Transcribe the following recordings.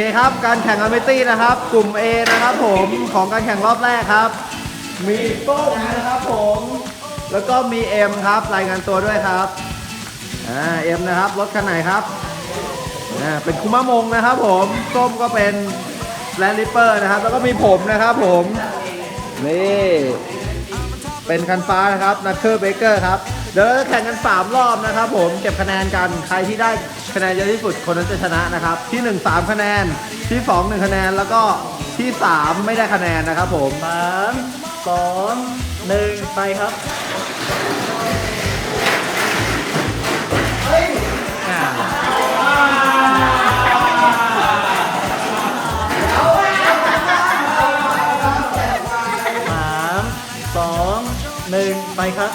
เคครับ การแข่งอเมตี้นะครับ กลุ่ม A นะครับผมของการแข่งรอบแรกครับ มีต้มนะครับผม แล้วก็มี M ครับรายงานตัวด้วยครับอ่า M นะครับรถคันไหนครับอ่าเป็นคุมะมงนะครับผมส้มก็เป็นแลนลิปเปอร์นะครับ แล้วก็มีผมนะครับผมนี่เป็นคันฟ้านะครับนัทเ r อร์เบเกอร์ครับ เดี๋ยวเราจะแข่งกัน3รอบนะครับผมเก็บคะแนนกันใครที่ได้คะแนนเยอะที่สุดคนนั้นจะชนะนะครับ ที่1 3คะแนนที่2 1คะแนนแล้วก็ที่3ไม่ได้คะแนนนะครับผมสามสองหนึ่งไปครับอ่าสามสองหนึ่งไปครับ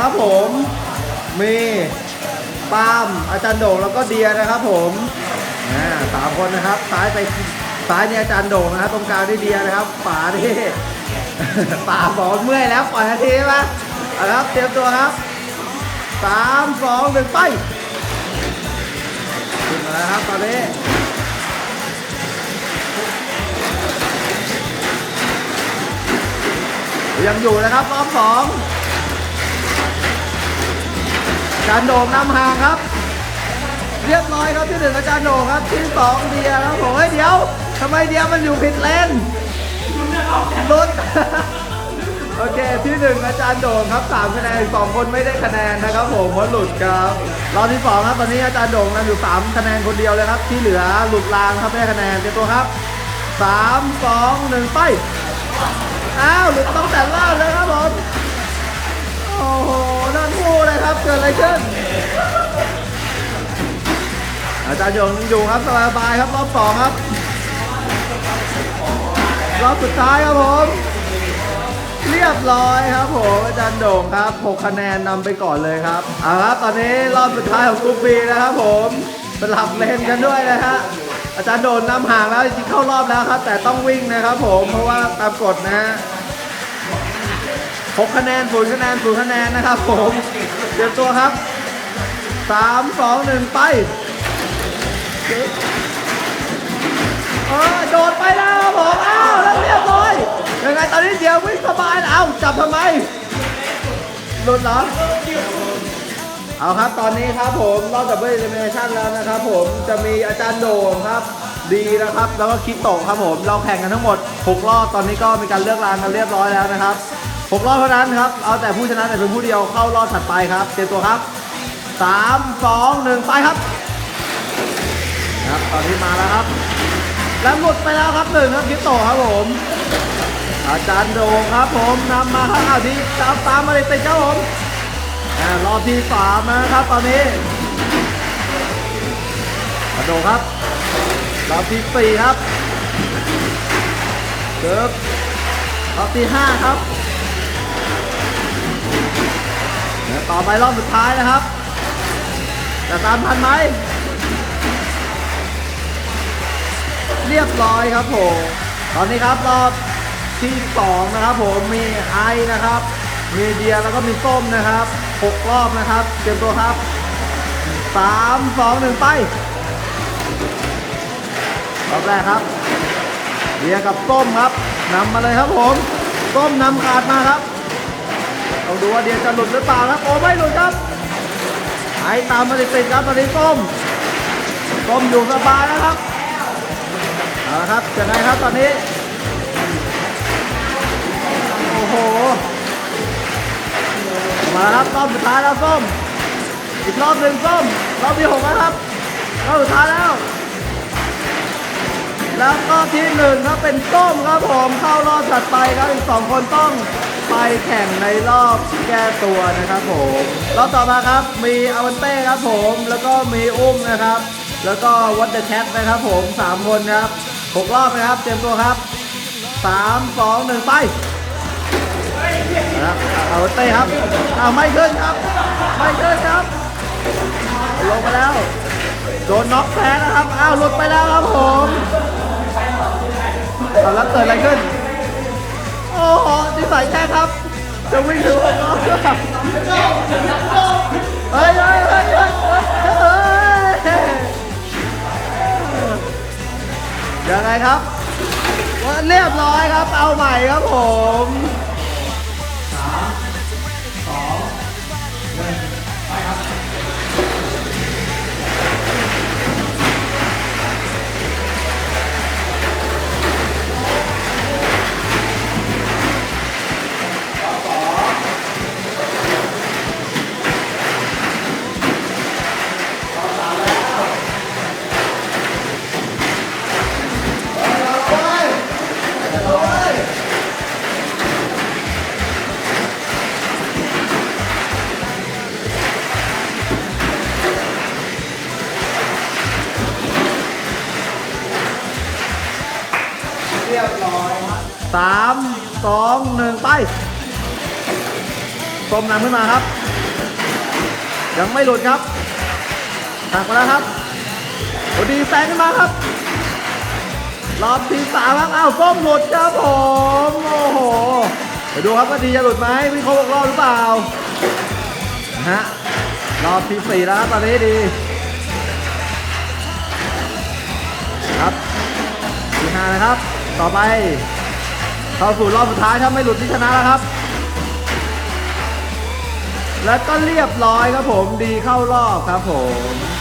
ครับผมมีปามอาจารย์โด่งแล้วก็เดียนะครับผมสามคนนะครับซ้ายไปซ้ายเนี่ยอาจารย์โด่งนะครับตรงกลางที่เดียนะครับขวาที่ปาบอกเมื่อยแล้วปล่อยนาทีใช่ไหมเอาละครับเตรียมตัวครับสามสองหนึ่งไปขึ้นมาแล้วครับตอนนี้ยังอยู่นะครับรอบสอง จารย์โด่งนำห่างครับ เรียบร้อยครับที่หนึ่งอาจารย์โด่งครับที่สองเดียครับผมเฮ้ยเดี๋ยวทำไมเดียมันอยู่ผิดเลนรถโอเคที่หนึ่งอาจารย์โด่งครับสามคะแนนสองคนไม่ได้คะแนนนะครับผมเพราะหลุดครับรอบที่สองครับตอนนี้อาจารย์โด่งนำอยู่สามคะแนนคนเดียวเลยครับ ที่เหลือหลุดรางครับไม่ได้คะแนนเตรียมตัวครับสามสองหนึ่งไปอ้าวหลุดต้องแต่ล่าเลย ครับ เกิดอะไรขึ้น อาจารย์ยงยังอยู่ครับสบายครับรอบสองครับ รอบสุดท้ายครับผม เรียบร้อยครับผม อาจารย์โด่งครับ 6 คะแนนนำไปก่อนเลยครับเอาครับตอนนี้รอบสุดท้ายของกรุ๊ปบีนะครับผมสลับเลนกันด้วยนะฮะอาจารย์โด่งนำห่างแล้วจริงเข้ารอบแล้วครับ แต่ต้องวิ่งนะครับผมเพราะว่าตามกฎนะฮะหคะแนนศูนคะแนนศูนคะแนนนะครับผม เตรียมตัวครับสามสองหนึ่งไปเออโดดไปแล้วผมอ้าวแล้วเรียบร้อยยังไงตอนนี้เดียววิ่งสบายเอ้าจับทำไมหลุดเหรอเอาครับตอนนี้ครับผมรอบดับเบิลเอลิเมชันแล้วนะครับผมจะมีอาจารย์โด่งครับดีนะครับ แล้วก็คิดโตะครับผมเราแข่งกันทั้งหมด 6 รอบตอนนี้ก็มีการเลือกรางกันเรียบร้อยแล้วนะครับ 6รอบเท่านั้นครับ เอาแต่ผู้ชนะแต่เพียงผู้เดียวเข้ารอบถัดไปครับ เตรียมตัวครับ 3 2 1 ไปครับ ครับ ตอนนี้มาแล้วครับ แล้วหลุดไปแล้วครับหนึ่งครับคิดโตะครับผม อาจารย์โดงครับผมนำมาครับเอาทีตามตามมาเลยติดครับผมรอบที่สามนะครับตอนนี้กระโดดครับรอบที่สี่ครับเกิบรอบที่ห้าครับ ต่อไปรอบสุดท้ายนะครับ จะตามทันไหม เรียบร้อยครับผม ตอนนี้ครับรอบที่สองนะครับผมมีไอนะครับ มีเดียแล้วก็มีส้มนะครับหกรอบนะครับ เตรียมตัวครับสามสองหนึ่งไป รอบแรกครับเบียกับส้มครับนำมาเลยครับผม ส้มนำขาดมาครับ ต้องดูว่าเดียจะหลุดหรือเปล่าครับโอ้ไม่หลุดครับไอตามมาติดๆครับตอนนี้ส้มส้มอยู่สบายแล้วครับเอาละครับจะไงครับตอนนี้โอ้โหมาแล้วครับรอบสุดท้ายแล้วส้มอีกรอบหนึ่งส้มรอบที่หกแล้วครับรอบสุดท้ายแล้ว แล้วก็ที่หนึ่งครับเป็นส้มครับผมเข้ารอบถัดไปครับอีกสองคนต้องไปแข่งในรอบแก้ตัวนะครับผมรอบต่อมาครับมีอวันเต้ครับผมแล้วก็มีอุ้มนะครับ แล้วก็วัตเดอร์แคทนะครับผมสามคนครับหกรอบนะครับเตรียมตัวครับสามสองหนึ่งไปนะครับเอาเต้ครับเอาไม่ขึ้นครับ ไม่ขึ้นครับ ลงมาแล้ว โดนน็อกแพ้นะครับ อ้าวหลุดไปแล้วครับผม เอาแล้นเกิดอะไรขึ้น โอ้โหนิสัยแค่ครับ จะวิ่งถึงหกรอบเฮ้ยเฮ้ยเฮ้ยเฮ้ยเฮ้ยเฮ้ยยังไงครับว่าเรียบร้อยครับ เอาใหม่ครับผม สามสองหนึ่งไปส้มนำขึ้นมาครับ ยังไม่หลุดครับหักมาแล้วครับโอดีแซงขึ้นมาครับ รอบที่สามครับอ้าวส้มหลุดครับผมโอ้โหไปดูครับว่าดีจะหลุดไหมวิ่งครบรอบหรือเปล่านะฮะรอบที่สี่แล้วตอนนี้ดี ครับที่ห้านะครับ ต่อไป เข้าสู่รอบสุดท้ายถ้าไม่หลุดที่ชนะแล้วครับ แล้วก็เรียบร้อยครับผมดีเข้ารอบครับผม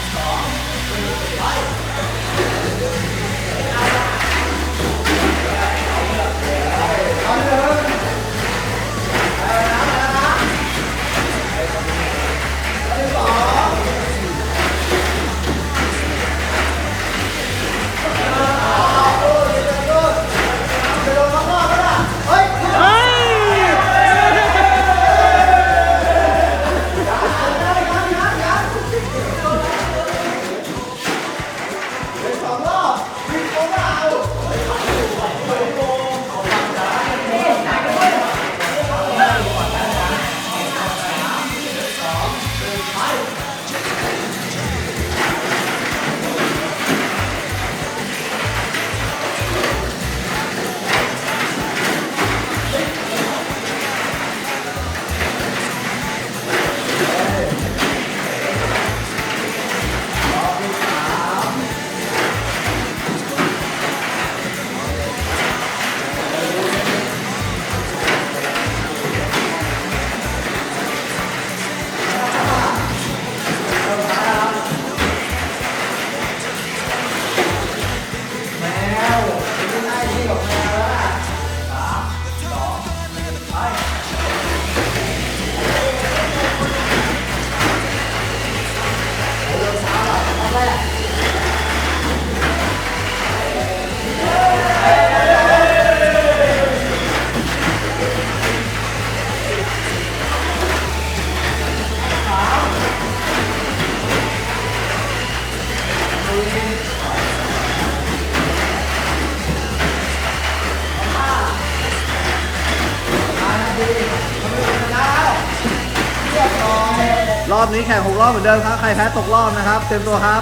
รอบนี้แข่งหกรอบเหมือนเดิมครับ ใครแพ้ตกรอบนะครับ เต็มตัวครับ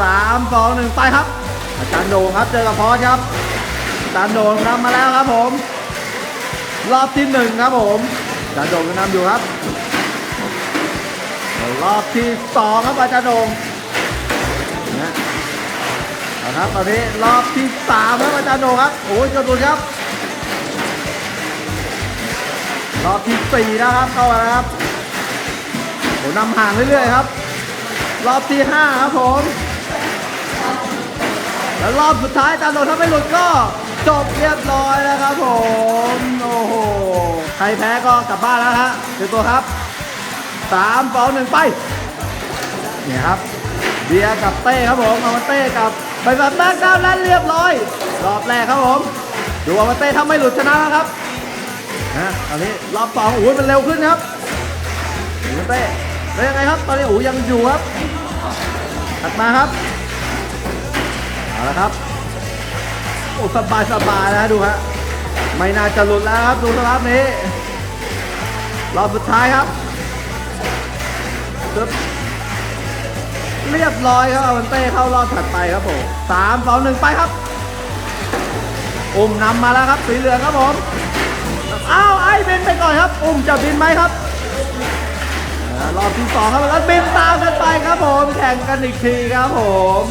สามสองหนึ่งไปครับ อาจารย์โดงครับเจอกับพอสครับอาจารย์โดงนำมาแล้วครับผม รอบที่หนึ่งครับผมอาจารย์โดงนำอยู่ครับ รอบที่สองครับอาจารย์โดงนะนะครับตอนนี้รอบที่สามครับอาจารย์โหนงครับโอ้ยจนบุญครับรอบที่สี่นะครับเข้ามาครับ โอ้นำห่างเรื่อยๆครับ รอบที่ห้าครับผม แล้วรอบสุดท้ายอาโหนถ้าไม่หลุดก็จบเรียบร้อยแล้วครับผม โอ้โห ใครแพ้ก็กลับบ้านแล้วฮะเดี๋ยวตัวครับสามสองหนึ่งไป เนี่ยครับเบียร์กับเต้ครับผมอามาเต้กับไปแบบแบกดาวน์แล้วเรียบร้อย รอบแรกครับผม ดูอามาเต้ถ้าไม่หลุดชนะแล้วครับนะตอนนี้รอบสองโอ้ยมันเร็วขึ้นครับ แล้วยังไงครับ ตอนนี้อ้ยยังอยู่ครับถัดมาครับ เอาละครับ โอ้สบายสบายนะดูฮะ ไม่น่าจะหลุดแล้วครับ ดูสภาพนี้ รอบสุดท้ายครับปึ๊บเรียบร้อยครับอาวันเต้เข้ารอบถัดไปครับผมสามสองหนึ่งไปครับอุ้มนำมาแล้วครับ สีเหลืองครับผม อ้าวไอ้บินไปก่อนครับ อุ้มจะบินไหมครับ รอบที่สองครับแล้วบินตามกันไปครับผมแข่งกันอีกทีครับผม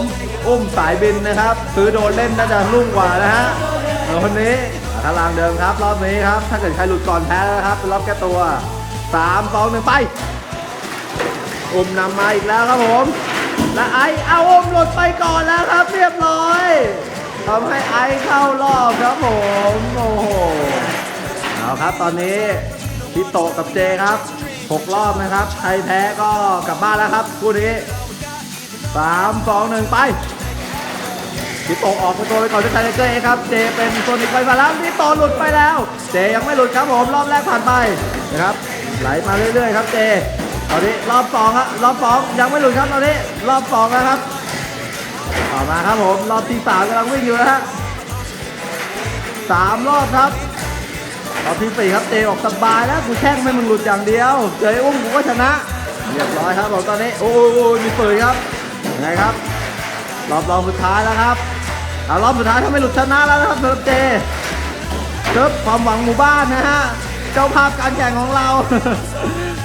อุ้มสายบินนะครับ ซื้อโดนเล่นน่าจะรุ่งกว่านะฮะคนนี้ทางเดิมครับรอบนี้ครับ ถ้าเกิดใครหลุดก่อนแพ้แล้วนะครับเป็นรอบแก้ตัวสามสองหนึ่งไป อุ้มนำมาอีกแล้วครับผม และไอเอาอุ้มหลุดไปก่อนแล้วครับ เรียบร้อยทำให้ไอเข้ารอบครับผมโอ้โหเอาครับตอนนี้พี่โตกับเจครับ หกรอบนะครับ ใครแพ้ก็กลับบ้านแล้วครับคู่นี้สามสองหนึ่งไปพี่โตออกประตูไปก่อนที่ไทเกอร์เองครับ เจเป็นโซนิกไปมาแล้วพี่โตหลุดไปแล้ว เจยังไม่หลุดครับผมรอบแรกผ่านไปนะครับไหลมาเรื่อยๆครับเจตอนนี้รอบสองครับรอบสองยังไม่หลุดครับตอนนี้รอบสองแล้วครับต่อมาครับผมรอบที่สามกำลังวิ่งอยู่นะฮะสามรอบครับ รอบที่สี่ครับเจออกสบายแล้วกูแช่งไม่มึงหลุดอย่างเดียวเจออุ้มกูก็ชนะ เรียบร้อยครับผมตอนนี้ โอ้โหมีปืนครับยังไงครับรอบรองสุดท้ายแล้วครับเอารอบสุดท้ายถ้าไม่หลุดชนะแล้วนะครับสำหรับเจเจิบความหวังหมู่บ้านนะฮะเจ้าภาพการแข่งของเรา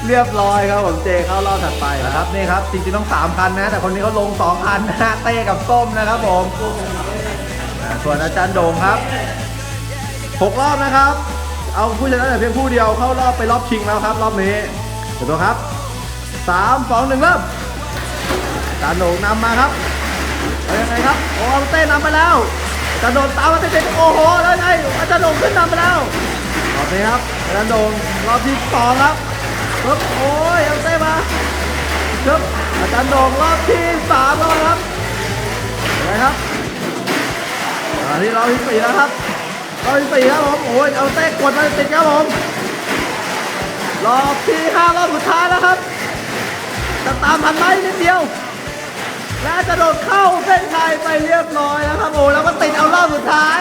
เรียบร้อยครับผมเจเข้ารอบถัดไปนะครับนี่ครับจริงๆต้องสามคันนะ แต่คนนี้เขาลงสองคันนะฮะเต้กับส้มนะครับผมส่วนอาจารย์โด่งครับหกรอบนะครับ เอาผู้ชนะแต่เพียงผู้เดียวเข้ารอบไปรอบชิงแล้วครับ รอบนี้เดี๋ยวครับสามสองหนึ่งเริ่มอาจารย์โด่งนำมาครับเอายังไงครับโอ้เอาเต้นำไปแล้วอาจารย์โดนตามมาเต้นๆโอ้โหแล้วไงอาจารย์โด่งขึ้นนำไปแล้วรอบนี้ครับอาจารย์โด่งรอบที่สองครับปึ๊บโอ้ยเอาเต้มาปึ๊บอาจารย์โด่งรอบที่สามแล้วครับยังไงครับอันนี้รอบที่สี่แล้วครับ รอบที่สี่ครับผมโอ้ยเอาเต้กดมาติดครับผมรอบที่ห้ารอบสุดท้ายแล้วครับจะตามทันไหมนิดเดียวและจะโดดเข้าเส้นชัยไปเรียบร้อยแล้วครับโอ้แล้วก็ติดเอารอบสุดท้าย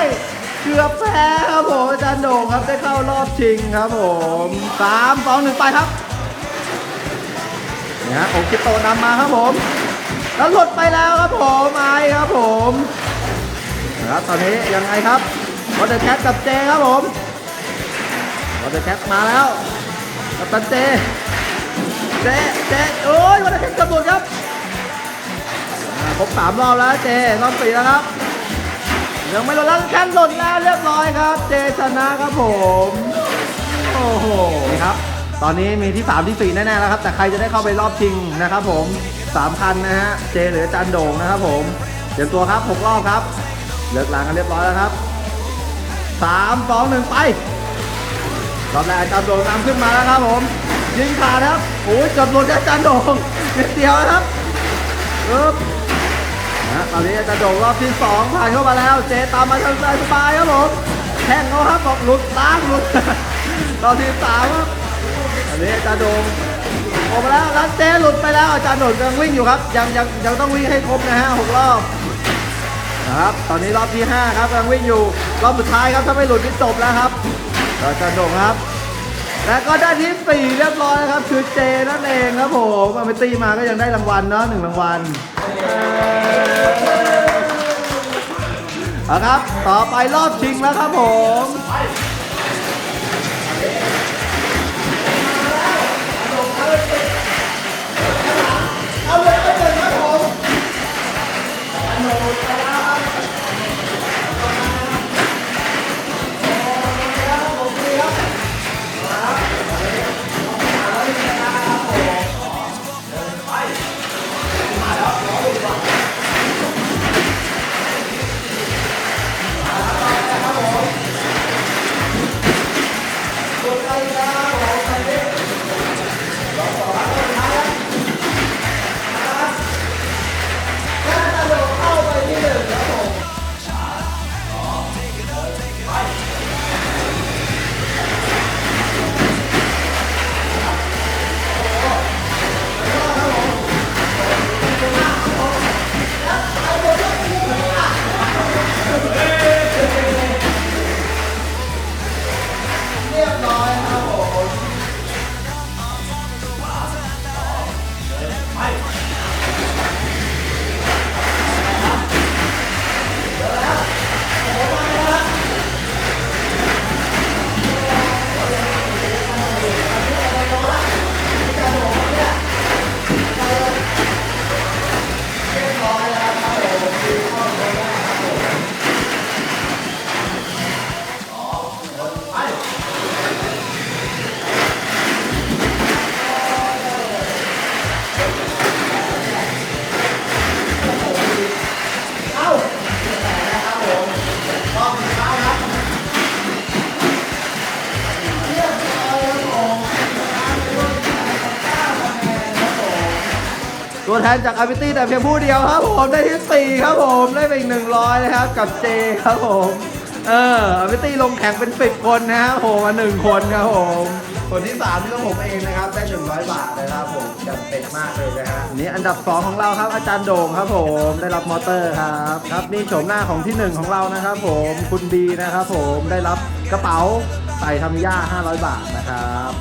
เกือบแพ้ครับผมอาจารย์โด่งครับได้เข้ารอบชิงครับผมสามสองหนึ่งไปครับเนี่ยฮะผมคิโตนำมาครับผม แล้วหลุดไปแล้วครับผมไอครับผมนะครับตอนนี้ยังไงครับ วอเตอร์แคทกับเจครับผมวอเตอร์แคทมาแล้วกับตันเจเจเจโอ้ยวอเตอร์แคทกระโดดครับครบสามรอบแล้วเจรอบสี่แล้วครับยังไม่หล่นแล้วแค่หล่นแล้วเรียบร้อยครับ เจชนะครับผม โอ้โหนี่ครับ ตอนนี้มีที่ 3 ที่ 4 แน่ๆแล้วครับ แต่ใครจะได้เข้าไปรอบชิงนะครับผม3คันนะฮะ เจหรือจันโด่งนะครับผม เตรียมตัวครับ 6 รอบครับ เลิกลางกันเรียบร้อยแล้วครับ 3 2 1ไปรอบแรกอาจารย์โดงนำขึ้นมาแล้วครับผม ยิงขาดครับโอ้ยเกือบหลุดอาจารย์โดงนิดเดียวนะครับปึ๊บนะตอนนี้จะโดงรอบที่2ผ่านเข้ามาแล้ว เจตามมาทางซ้ายสบายครับผมแข่งเขาครับบอกหลุดล้างหลุดรอบที่สามครับตอนนี้จะโดงออกมาแล้วแล้วเจหลุดไปแล้วอาจารย์โด่งยังวิ่งอยู่ครับ ยังยังยังต้องวิ่งให้ครบนะฮะหกรอบ ครับ ตอนนี้รอบที่ 5 ครับกำลังวิ่งอยู่ รอบสุดท้ายครับ ถ้าไม่หลุดนี่จบแล้วครับอาจารย์โด่งครับ และก็ได้ที่สี่เรียบร้อยครับ คือเจนั่นเองครับผมเอาไปตีมาก็ยังได้รางวัลเนาะหนึ่งรางวัลเอาครับ ต่อไปรอบชิงแล้วครับผมเตัวแทนจากอาร์บิตี้แต่เพียงผู้เดียวครับผมได้ที่สี่ครับผมได้ไปอีกหนึ่งร้อยนะครับกับเจครับผมเอออาร์บิตี้ลงแข่งเป็นสิบคนนะฮะโหมาหนึ่งคนครับผมคนที่สามนี่ก็ผมเองนะครับได้หนึ่งร้อยบาทนะครับผมจำเป็นมากเลยนะฮะนี่อันดับสองของเราครับอาจารย์โด่งครับผมได้รับมอเตอร์ครับครับนี่โฉมหน้าของที่หนึ่งของเรานะครับผมคุณดีนะครับผมได้รับกระเป๋าใส่ทำย่า500 บาทนะครับ